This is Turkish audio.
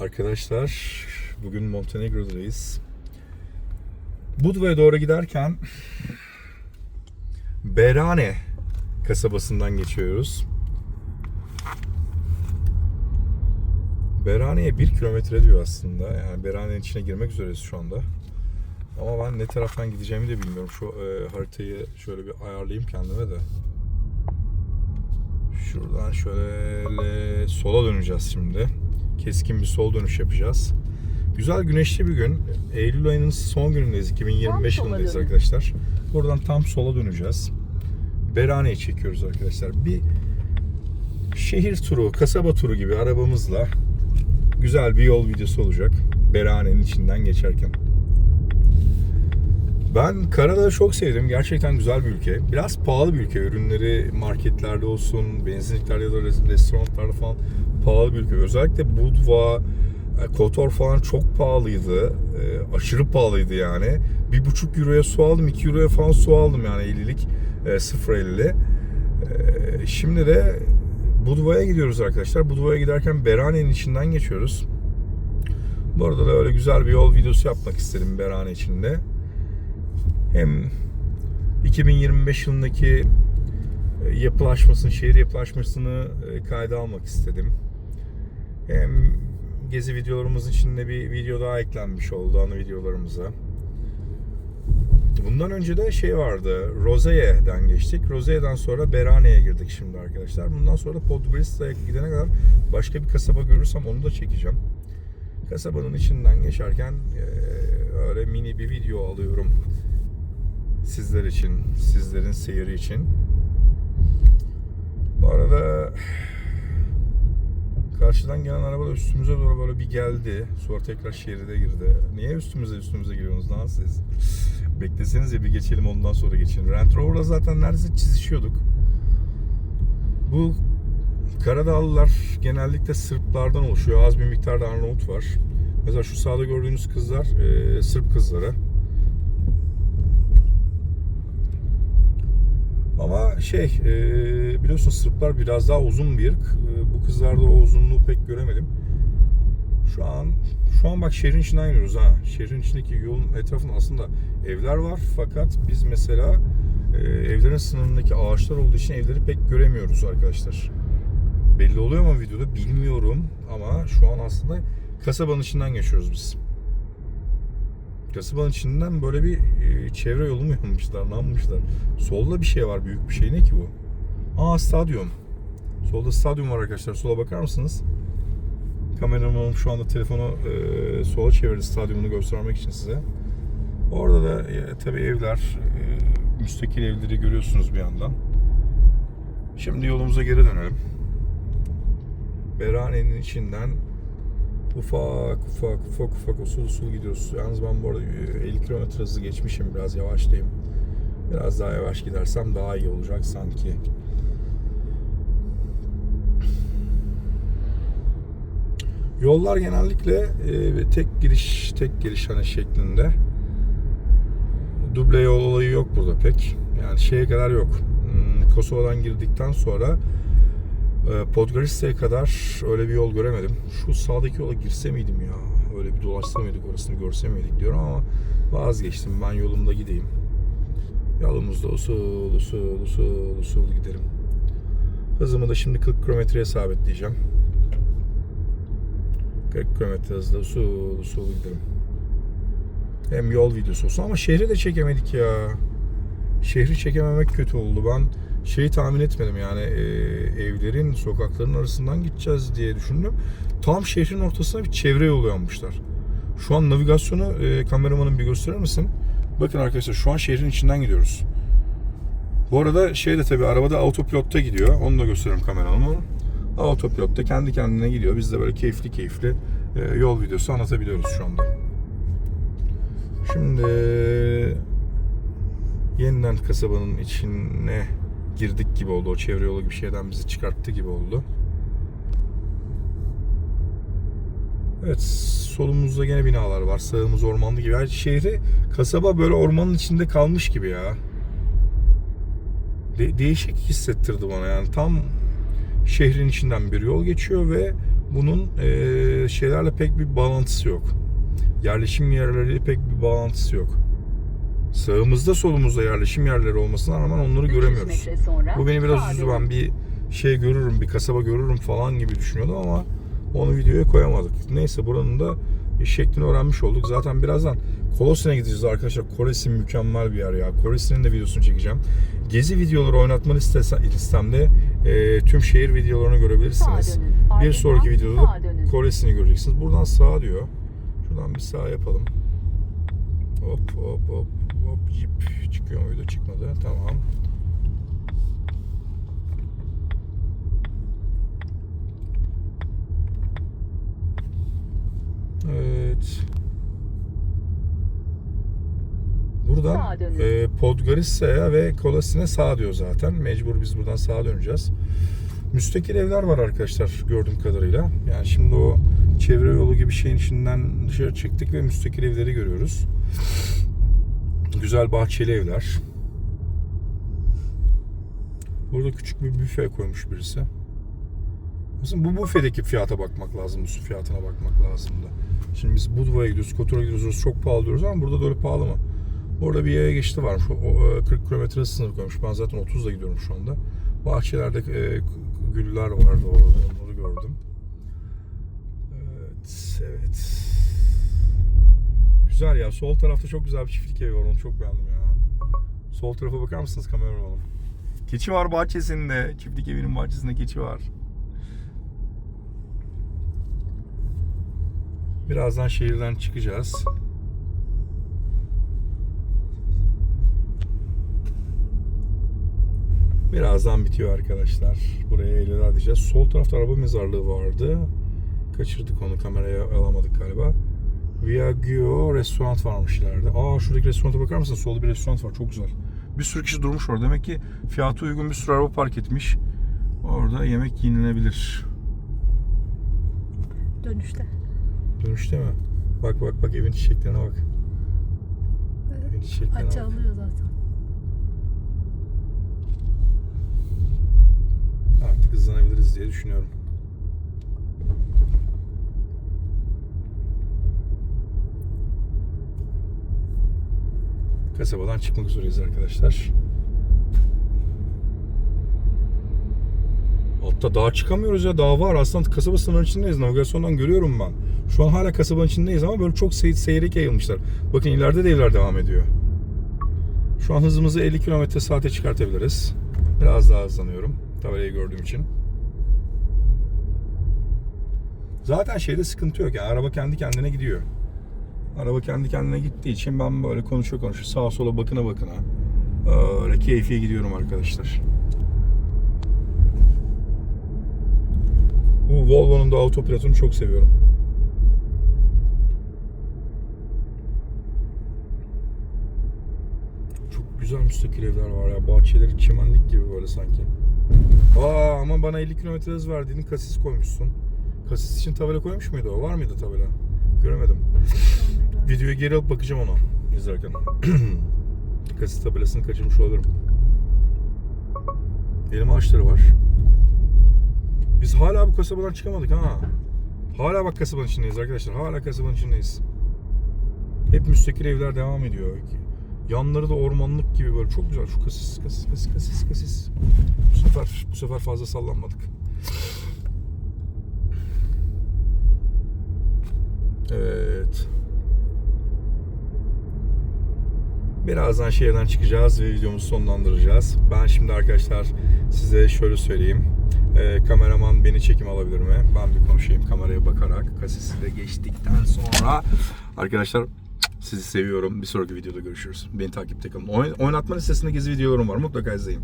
Arkadaşlar bugün Montenegro'dayız. Budva'ya doğru giderken Berane kasabasından geçiyoruz. Berane'ye bir kilometre diyor aslında. Yani Berane'nin içine girmek üzereyiz şu anda. Ama ben ne taraftan gideceğimi de bilmiyorum. Şu e, haritayı şöyle bir ayarlayayım kendime de. Şuradan şöyle sola döneceğiz şimdi. Keskin bir sol dönüş yapacağız. Güzel güneşli bir gün. Eylül ayının son günündeyiz. 2025 Tam yılındayız arkadaşlar. Buradan tam sola döneceğiz. Berane'yi çekiyoruz arkadaşlar. Bir şehir turu, kasaba turu gibi arabamızla güzel bir yol videosu olacak. Berane'nin içinden geçerken. Ben Karadağ'ı çok sevdim. Gerçekten güzel bir ülke. Biraz pahalı bir ülke. Ürünleri marketlerde olsun, benzinliklerde ya da res- restoranlarda falan pahalı bir ülke. Özellikle Budva, e, Kotor falan çok pahalıydı. E, Aşırı pahalıydı yani. Bir buçuk euroya su aldım, 2 euroya falan su aldım yani 50'lik, e, 0.50. E, Şimdi de Budva'ya gidiyoruz arkadaşlar. Budva'ya giderken Berane'nin içinden geçiyoruz. Bu arada da öyle güzel bir yol videosu yapmak istedim Berane içinde. Hem 2025 yılındaki e, yapılaşmasını, şehir yapılaşmasını e, kayda almak istedim. Hem gezi videolarımız içinde bir video daha eklenmiş oldu ana videolarımıza. Bundan önce de şey vardı. Rozeye'den geçtik. Rozeye'den sonra Berane'ye girdik şimdi arkadaşlar. Bundan sonra Podgorica'ya gidene kadar başka bir kasaba görürsem onu da çekeceğim. Kasabanın içinden geçerken e, öyle mini bir video alıyorum sizler için, sizlerin seyri için. Bu arada karşıdan gelen araba da üstümüze doğru böyle bir geldi. Sonra tekrar şeride girdi. Niye üstümüze üstümüze giriyorsunuz lan siz? Bekleseniz ya bir geçelim ondan sonra geçelim. Range Rover'la zaten neredeyse çizişiyorduk. Bu Karadağlılar genellikle Sırplardan oluşuyor. Az bir miktarda Arnavut var. Mesela şu sağda gördüğünüz kızlar e, Sırp kızları. Ama şey e, biliyorsun Sırplar biraz daha uzun bir ırk. E, bu kızlarda o uzunluğu pek göremedim. Şu an şu an bak şehrin içinden gidiyoruz ha. Şehrin içindeki yolun etrafında aslında evler var fakat biz mesela e, evlerin sınırındaki ağaçlar olduğu için evleri pek göremiyoruz arkadaşlar. Belli oluyor mu videoda bilmiyorum ama şu an aslında kasabanın içinden geçiyoruz biz. Kasabanın içinden böyle bir e, çevre yolu mu yapmışlar, ne yapmışlar? Solda bir şey var, büyük bir şey. Ne ki bu? Aa stadyum. Solda stadyum var arkadaşlar. Sola bakar mısınız? Kameramanım şu anda telefonu e, sola çevirdi stadyumunu göstermek için size. Orada da e, tabii evler, e, müstakil evleri görüyorsunuz bir yandan. Şimdi yolumuza geri dönelim. Berane'nin içinden ufak ufak ufak ufak usul usul gidiyoruz. Yalnız ben bu arada 50 km hızı geçmişim. Biraz yavaşlayayım. Biraz daha yavaş gidersem daha iyi olacak sanki. Yollar genellikle e, tek giriş tek giriş hani şeklinde. Duble yol olayı yok burada pek. Yani şeye kadar yok. Hmm, Kosova'dan girdikten sonra Podgorica'ya kadar öyle bir yol göremedim. Şu sağdaki yola girse miydim ya? Öyle bir dolaşsa mıydık orasını görse miydik diyorum ama vazgeçtim. Ben yolumda gideyim. Yolumuzda usul usul usul usul giderim. Hızımı da şimdi 40 kilometreye sabitleyeceğim. 40 kilometre hızla usul usul giderim. Hem yol videosu olsun ama şehri de çekemedik ya. Şehri çekememek kötü oldu. Ben şeyi tahmin etmedim yani e, evlerin, sokakların arasından gideceğiz diye düşündüm. Tam şehrin ortasına bir çevre yolu yapmışlar. Şu an navigasyonu e, kameramanın bir gösterir misin? Bakın arkadaşlar şu an şehrin içinden gidiyoruz. Bu arada şey de tabii arabada autopilotta gidiyor. Onu da gösteririm kameramı. Autopilotta kendi kendine gidiyor. Biz de böyle keyifli keyifli e, yol videosu anlatabiliyoruz şu anda. Şimdi yeniden kasabanın içine girdik gibi oldu. O çevre yolu bir şeyden bizi çıkarttı gibi oldu. Evet solumuzda gene binalar var. Sağımız ormanlı gibi. Yani şehri kasaba böyle ormanın içinde kalmış gibi ya. De- değişik hissettirdi bana yani tam şehrin içinden bir yol geçiyor ve bunun e, şeylerle pek bir bağlantısı yok. Yerleşim yerleriyle pek bir bağlantısı yok. Sağımızda solumuzda yerleşim yerleri olmasına rağmen onları 300 göremiyoruz. Bu beni biraz sağa üzdü. Ben bir şey görürüm, bir kasaba görürüm falan gibi düşünüyordum ama onu videoya koyamadık. Neyse buranın da şeklini öğrenmiş olduk. Zaten birazdan Kolosine gideceğiz arkadaşlar. Koresin mükemmel bir yer ya. Koresin'in de videosunu çekeceğim. Gezi videoları istesem, listemde e, tüm şehir videolarını Sağa görebilirsiniz. Bir sonraki videoda sağa da. Koresin'i göreceksiniz. Buradan sağa diyor. Şuradan bir sağ yapalım. Hop hop hop hop jip çıkıyor muydu? Çıkmadı. Tamam. Evet. Buradan e, Podgorica'ya ve Kolasine sağ diyor zaten. Mecbur biz buradan sağa döneceğiz. Müstakil evler var arkadaşlar gördüğüm kadarıyla. Yani şimdi o çevre yolu gibi şeyin içinden dışarı çıktık ve müstakil evleri görüyoruz. Güzel bahçeli evler. Burada küçük bir büfe koymuş birisi. Aslında bu büfedeki fiyata bakmak lazım, su fiyatına bakmak lazım da. Şimdi biz Budva'ya gidiyoruz, Kotor'a gidiyoruz, çok pahalı diyoruz ama burada da öyle pahalı mı? Orada bir yaya geçti varmış. O, o, e, 40 kilometre sınır koymuş. Ben zaten 30'la gidiyorum şu anda. Bahçelerde e, güller vardı orada. Onları gördüm. Evet, evet. Güzel ya. Sol tarafta çok güzel bir çiftlik evi var. Onu çok beğendim ya. Sol tarafa bakar mısınız kameramanım? Keçi var bahçesinde. Çiftlik evinin bahçesinde keçi var. Birazdan şehirden çıkacağız. Birazdan bitiyor arkadaşlar. Buraya elveda diyeceğiz. Sol tarafta araba mezarlığı vardı. Kaçırdık onu kameraya alamadık galiba. Viaggio restoran varmış ileride. Aa şuradaki restorana bakar mısın? Solda bir restoran var. Çok güzel. Bir sürü kişi durmuş orada. Demek ki fiyatı uygun bir sürü araba park etmiş. Orada yemek yenilebilir. Dönüşte. Dönüşte mi? Bak bak bak evin çiçeklerine bak. Evin çiçeklerine Açı bak. alıyor zaten. Artık hızlanabiliriz diye düşünüyorum. Kasabadan çıkmak üzereyiz arkadaşlar. Hatta daha çıkamıyoruz ya daha var. Aslında kasaba sınırı içindeyiz. Navigasyondan görüyorum ben. Şu an hala kasabanın içindeyiz ama böyle çok sey- seyrek yayılmışlar. Bakın ileride de evler devam ediyor. Şu an hızımızı 50 km saate çıkartabiliriz. Biraz daha hızlanıyorum. Tabelayı gördüğüm için. Zaten şeyde sıkıntı yok yani araba kendi kendine gidiyor. Araba kendi kendine gittiği için ben böyle konuşuyor konuşuyor sağa sola bakına bakına öyle keyfiye gidiyorum arkadaşlar. Bu Volvo'nun da autopilotunu çok seviyorum. Çok güzel müstakil evler var ya. Bahçeleri çimenlik gibi böyle sanki. Aa ama bana 50 km hız verdiğini kasis koymuşsun. Kasis için tabela koymuş muydu o? Var mıydı tabela? Göremedim. Videoyu geri alıp bakacağım ona izlerken. kasis tabelasını kaçırmış olabilirim. Elma ağaçları var. Biz hala bu kasabadan çıkamadık ha. Hala bak kasabanın içindeyiz arkadaşlar. Hala kasabanın içindeyiz. Hep müstakil evler devam ediyor. Yanları da ormanlık gibi böyle çok güzel. Şu kasis, kasis, kasis, kasis, kasis. Bu sefer, bu sefer fazla sallanmadık. Evet. Birazdan şehirden çıkacağız ve videomuzu sonlandıracağız. Ben şimdi arkadaşlar size şöyle söyleyeyim. Ee, kameraman beni çekim alabilir mi? Ben bir konuşayım kameraya bakarak. Kasisi de geçtikten sonra arkadaşlar sizi seviyorum. Bir sonraki videoda görüşürüz. Beni takipte kalın. Oyn- Oynatma listesinde gezi videolarım var. Mutlaka izleyin.